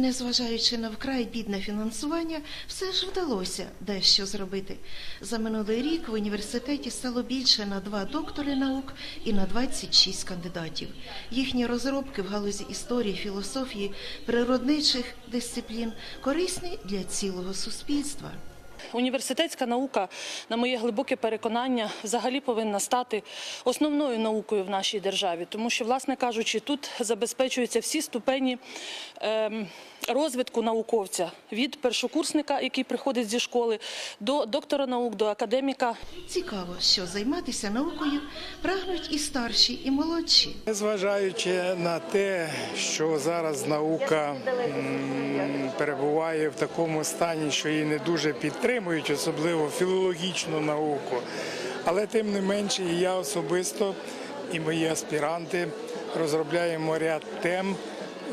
Незважаючи на вкрай бідне фінансування, все ж вдалося дещо зробити. За минулий рік в університеті стало більше на два доктори наук і на 26 кандидатів. Їхні розробки в галузі історії, філософії, природничих дисциплін корисні для цілого суспільства. Університетська наука, на моє глибоке переконання, взагалі повинна стати основною наукою в нашій державі, тому що, власне кажучи, тут забезпечуються всі ступені ем, розвитку науковця від першокурсника, який приходить зі школи, до доктора наук, до академіка. Цікаво, що займатися наукою прагнуть і старші, і молодші. Незважаючи на те, що зараз наука м, перебуває в такому стані, що її не дуже підтримують, особливо філологічну науку, але тим не менше і я особисто і мої аспіранти розробляємо ряд тем,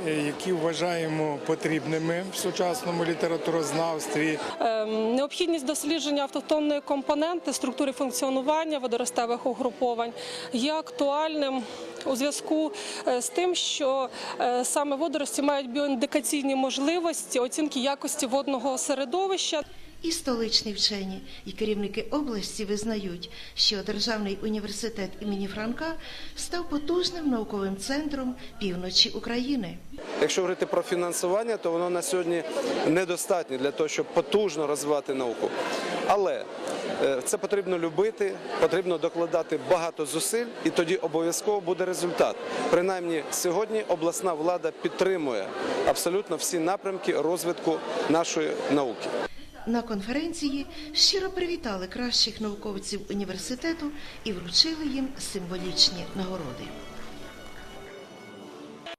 е, які вважаємо потрібними в сучасному літературознавстві. Ем, Необхідність дослідження автохтонної компоненти структури функціонування водоростевих угруповань є актуальним у зв'язку е, з тим, що е, саме водорості мають біоіндикаційні можливості оцінки якості водного середовища. І столичні вчені, і керівники області визнають, що Державний університет імені Франка став потужним науковим центром півночі України. Якщо говорити про фінансування, то воно на сьогодні недостатнє для того, щоб потужно розвивати науку. Але е, це потрібно любити, потрібно докладати багато зусиль, і тоді обов'язково буде результат. Принаймні, сьогодні обласна влада підтримує абсолютно всі напрямки розвитку нашої науки. На конференції щиро привітали кращих науковців університету і вручили їм символічні нагороди.